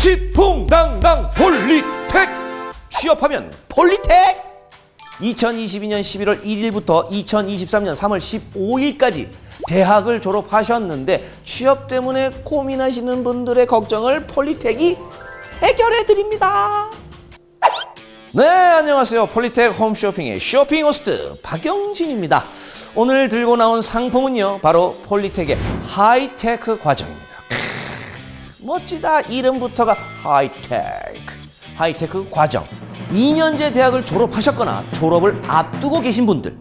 지풍당당 폴리텍 취업하면 폴리텍 2022년 11월 1일부터 2023년 3월 15일까지 대학을 졸업하셨는데 취업 때문에 고민하시는 분들의 걱정을 폴리텍이 해결해 드립니다. 네, 안녕하세요. 폴리텍 홈쇼핑의 쇼핑 호스트 박영진입니다. 오늘 들고 나온 상품은요, 바로 폴리텍의 하이테크 과정입니다. 멋지다. 이름부터가 하이테크. 하이테크 과정. 2년제 대학을 졸업하셨거나 졸업을 앞두고 계신 분들,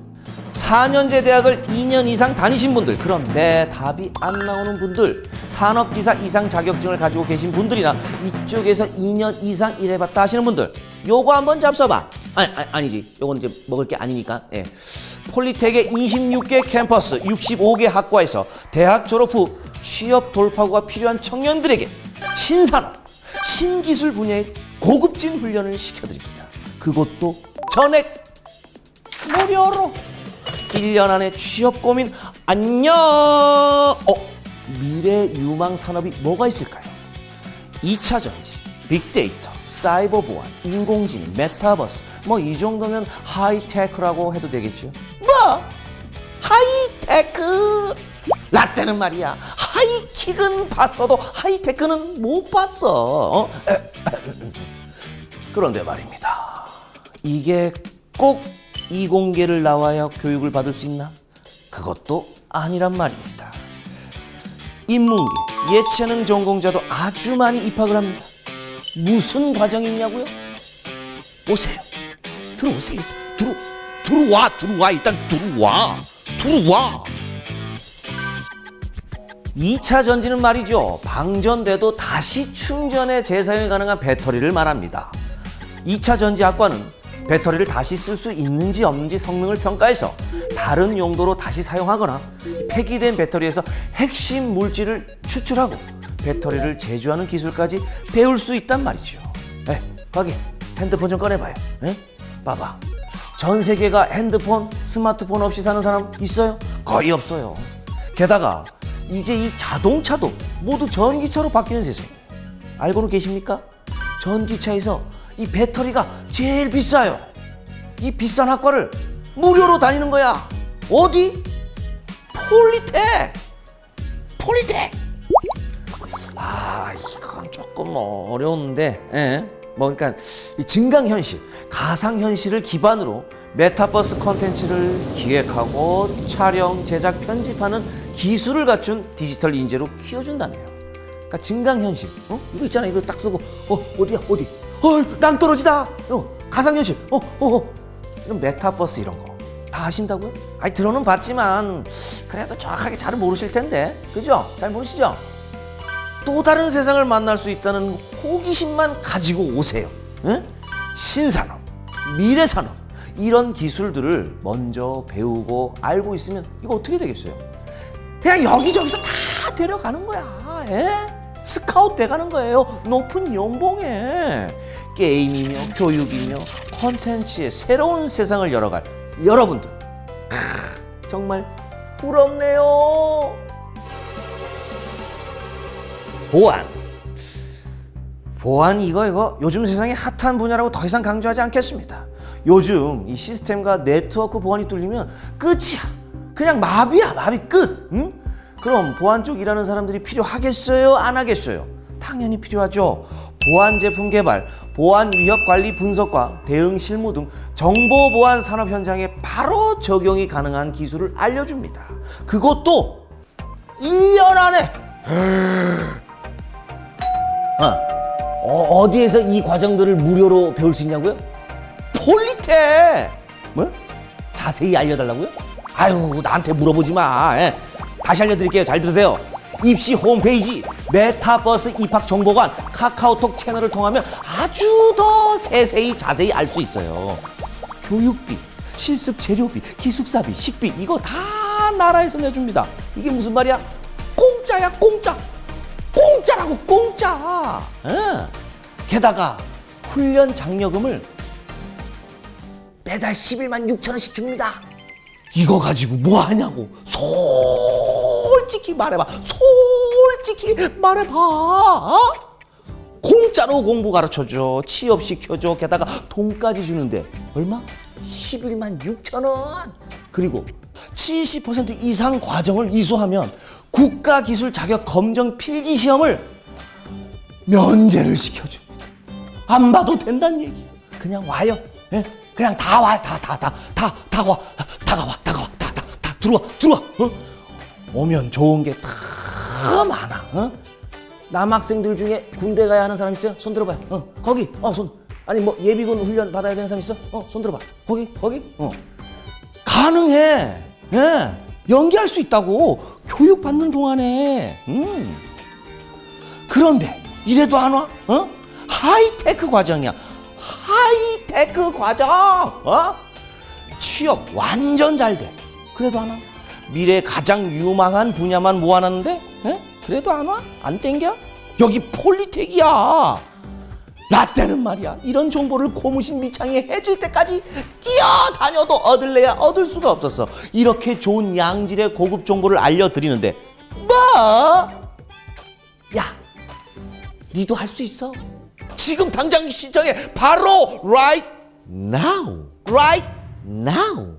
4년제 대학을 2년 이상 다니신 분들, 그런데 답이 안 나오는 분들, 산업기사 이상 자격증을 가지고 계신 분들이나 이쪽에서 2년 이상 일해봤다 하시는 분들, 요거 한번 잡숴봐. 아니, 아니, 아니지. 요건 이제 먹을 게 아니니까. 예. 폴리텍의 26개 캠퍼스, 65개 학과에서 대학 졸업 후 취업 돌파구가 필요한 청년들에게 신산업, 신기술 분야의 고급진 훈련을 시켜드립니다. 그것도 전액 무료로 1년 안에 취업 고민 안녕. 어, 미래 유망 산업이 뭐가 있을까요? 2차 전지, 빅데이터, 사이버 보안, 인공지능, 메타버스 뭐 이 정도면 하이테크라고 해도 되겠죠. 뭐 하이테크 라떼는 말이야 하이킥은 봤어도 하이테크는 못 봤어. 어? 그런데 말입니다. 이게 꼭 이공계를 나와야 교육을 받을 수 있나? 그것도 아니란 말입니다. 인문계, 예체능 전공자도 아주 많이 입학을 합니다. 무슨 과정이 있냐고요? 오세요. 들어오세요. 들어, 들어와, 들어와. 일단 들어와. 들어와. 2차 전지는 말이죠. 방전돼도 다시 충전에 재사용이 가능한 배터리를 말합니다. 2차 전지학과는 배터리를 다시 쓸 수 있는지 없는지 성능을 평가해서 다른 용도로 다시 사용하거나 폐기된 배터리에서 핵심 물질을 추출하고 배터리를 제조하는 기술까지 배울 수 있단 말이죠. 에, 거기 핸드폰 좀 꺼내봐요. 에? 봐봐. 전 세계가 핸드폰, 스마트폰 없이 사는 사람 있어요? 거의 없어요. 게다가 이제 이 자동차도 모두 전기차로 바뀌는 세상. 알고는 계십니까? 전기차에서 이 배터리가 제일 비싸요. 이 비싼 학과를 무료로 다니는 거야. 어디? 폴리텍. 폴리텍. 아, 이건 조금 어려운데, 예. 뭐, 그러니까 이 증강현실, 가상현실을 기반으로 메타버스 컨텐츠를 기획하고 촬영, 제작, 편집하는 기술을 갖춘 디지털 인재로 키워준다네요. 그러니까 증강현실, 어? 이거 있잖아, 이거 딱 쓰고, 어, 어디야, 어디? 어, 낭떠러지다! 어, 가상현실, 어, 어, 어. 이런 메타버스 이런 거. 다 하신다고요? 아니, 들어는 봤지만, 그래도 정확하게 잘 모르실 텐데. 그죠? 잘 모르시죠? 또 다른 세상을 만날 수 있다는 호기심만 가지고 오세요. 응? 신산업, 미래산업 이런 기술들을 먼저 배우고 알고 있으면 이거 어떻게 되겠어요? 그냥 여기저기서 다 데려가는 거야. 예? 스카웃 돼가는 거예요. 높은 연봉에 게임이며 교육이며 컨텐츠의 새로운 세상을 열어갈 여러분들 크, 정말 부럽네요. 보안. 보안 이거 이거 요즘 세상에 핫한 분야라고 더 이상 강조하지 않겠습니다. 요즘 이 시스템과 네트워크 보안이 뚫리면 끝이야. 그냥 마비야, 마비 끝. 응? 그럼 보안 쪽 일하는 사람들이 필요하겠어요? 안 하겠어요? 당연히 필요하죠. 보안 제품 개발, 보안 위협 관리 분석과 대응 실무 등 정보 보안 산업 현장에 바로 적용이 가능한 기술을 알려줍니다. 그것도 1년 안에 어, 디에서 이 과정들을 무료로 배울 수 있냐고요? 폴리텍! 뭐? 자세히 알려달라고요? 아유, 나한테 물어보지 마. 예. 다시 알려드릴게요. 잘 들으세요. 입시 홈페이지, 메타버스 입학 정보관, 카카오톡 채널을 통하면 아주 더 세세히 자세히 알 수 있어요. 교육비, 실습 재료비, 기숙사비, 식비, 이거 다 나라에서 내줍니다. 이게 무슨 말이야? 공짜야, 공짜! 공짜라고 공짜. 예. 게다가 훈련 장려금을 매달 11만 6천 원씩 줍니다. 이거 가지고 뭐 하냐고. 솔직히 말해봐. 솔직히 말해봐. 어? 공짜 공짜로 공부 가르쳐줘. 취업시켜줘. 게다가 돈까지 주는데 얼마? 11만 6천 원. 그리고 70% 이상 과정을 이수하면 국가기술 자격 검정 필기 시험을 면제를 시켜줍니다. 안 봐도 된다는 얘기. 그냥 와요. 예? 그냥 다 와, 다, 다, 다, 다, 다 와, 다가와, 들어와, 들어와. 어? 오면 좋은 게 다 많아. 어? 남학생들 중에 군대 가야 하는 사람 있어요? 손 들어봐요. 어, 거기, 어, 손. 아니 뭐 예비군 훈련 받아야 되는 사람 있어? 어, 손 들어봐. 거기, 거기, 어. 가능해. 예. 연기할 수 있다고. 교육 받는 동안에. 음. 그런데 이래도 안 와? 어? 하이테크 과정이야. 하이테크 과정. 어? 취업 완전 잘 돼. 그래도 안 와? 미래 가장 유망한 분야만 모아놨는데, 에? 그래도 안 와? 안 땡겨? 여기 폴리텍이야. 나 때는 말이야 이런 정보를 고무신 밑창에 해질 때까지 뛰어다녀도 얻을래야 얻을 수가 없었어 이렇게 좋은 양질의 고급 정보를 알려드리는데 뭐? 야 니도 할 수 있어 지금 당장 신청해 바로 right now right now